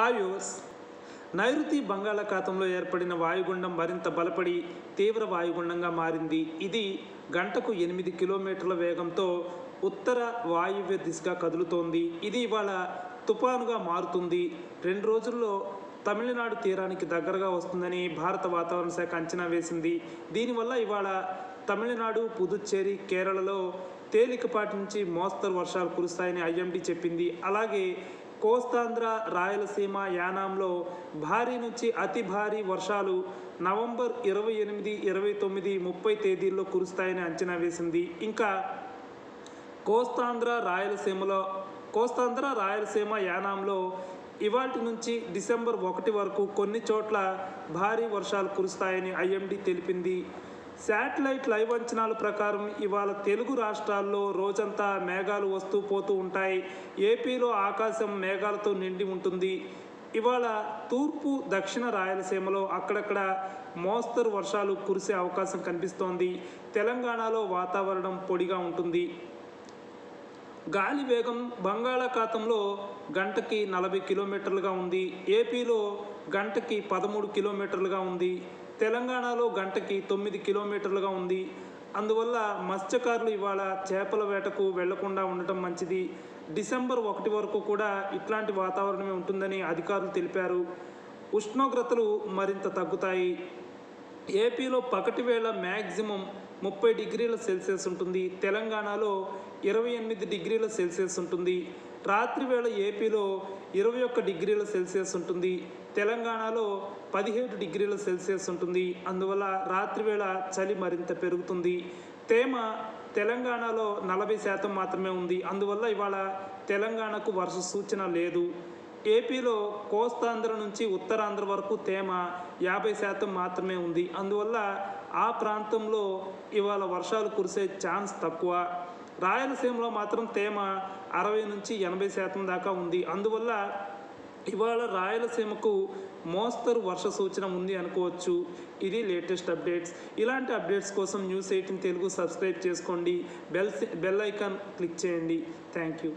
Hi viewers నైరుతి బంగాళాఖాతంలో ఏర్పడిన వాయుగుండం మరింత బలపడి తీవ్ర వాయుగుండంగా మారింది. ఇది గంటకు ఎనిమిది కిలోమీటర్ల వేగంతో ఉత్తర వాయువ్య దిశగా కదులుతోంది. ఇది ఇవాళ తుఫానుగా మారుతుంది. రెండు రోజుల్లో తమిళనాడు తీరానికి దగ్గరగా వస్తుందని భారత వాతావరణ శాఖ అంచనా వేసింది. దీనివల్ల ఇవాళ తమిళనాడు పుదుచ్చేరి కేరళలో తేలికపాటి నుంచి మోస్తరు వర్షాలు కురుస్తాయని ఐఎండీ చెప్పింది. అలాగే కోస్తాంధ్ర రాయలసీమ యానాంలో భారీ నుంచి అతి భారీ వర్షాలు నవంబర్ ఇరవై ఎనిమిది ఇరవై తొమ్మిది ముప్పై తేదీల్లో కురుస్తాయని అంచనా వేసింది. ఇంకా కోస్తాంధ్ర రాయలసీమలో కోస్తాంధ్ర రాయలసీమ యానాంలో ఇవాటి నుంచి డిసెంబర్ ఒకటి వరకు కొన్ని చోట్ల భారీ వర్షాలు కురుస్తాయని ఐఎండీ తెలిపింది. శాటిలైట్ లైవ్ అంచనాల ప్రకారం ఇవాళ తెలుగు రాష్ట్రాల్లో రోజంతా మేఘాలు వస్తూ పోతూ ఉంటాయి. ఏపీలో ఆకాశం మేఘాలతో నిండి ఉంటుంది. ఇవాళ తూర్పు దక్షిణ రాయలసీమలో అక్కడక్కడ మోస్తరు వర్షాలు కురిసే అవకాశం కనిపిస్తోంది. తెలంగాణలో వాతావరణం పొడిగా ఉంటుంది. గాలి వేగం బంగాళాఖాతంలో గంటకి నలభై కిలోమీటర్లుగా ఉంది. ఏపీలో గంటకి పదమూడు కిలోమీటర్లుగా ఉంది. తెలంగాణలో గంటకి తొమ్మిది కిలోమీటర్లుగా ఉంది. అందువల్ల మత్స్యకారులు ఇవాళ చేపల వేటకు వెళ్ళకుండా ఉండటం మంచిది. డిసెంబర్ ఒకటి వరకు కూడా ఇట్లాంటి వాతావరణమే ఉంటుందని అధికారులు తెలిపారు. ఉష్ణోగ్రతలు మరింత తగ్గుతాయి. ఏపీలో పగటి వేళ మ్యాక్సిమం ముప్పై డిగ్రీల సెల్సియస్ ఉంటుంది. తెలంగాణలో ఇరవై ఎనిమిది డిగ్రీల సెల్సియస్ ఉంటుంది. రాత్రి వేళ ఏపీలో ఇరవై ఒక్క డిగ్రీల సెల్సియస్ ఉంటుంది. తెలంగాణలో పదిహేడు డిగ్రీల సెల్సియస్ ఉంటుంది. అందువల్ల రాత్రి వేళ చలి మరింత పెరుగుతుంది. తేమ తెలంగాణలో నలభై శాతం మాత్రమే ఉంది. అందువల్ల ఇవాళ తెలంగాణకు వర్ష సూచన లేదు. ఏపీలో కోస్తాంధ్ర నుంచి ఉత్తరాంధ్ర వరకు తేమ యాభై శాతం మాత్రమే ఉంది. అందువల్ల ఆ ప్రాంతంలో ఇవాళ వర్షాలు కురిసే ఛాన్స్ తక్కువ. రాయలసీమలో మాత్రం తేమ అరవై నుంచి ఎనభై శాతం దాకా ఉంది. అందువల్ల ఇవాళ రాయలసీమకు మోస్తరు వర్ష సూచన ఉంది అనుకోవచ్చు. ఇది లేటెస్ట్ అప్డేట్స్. ఇలాంటి అప్డేట్స్ కోసం న్యూస్ ఎయిటీన్ తెలుగు సబ్స్క్రైబ్ చేసుకోండి. బెల్ బెల్ ఐకాన్ క్లిక్ చేయండి. Thank you.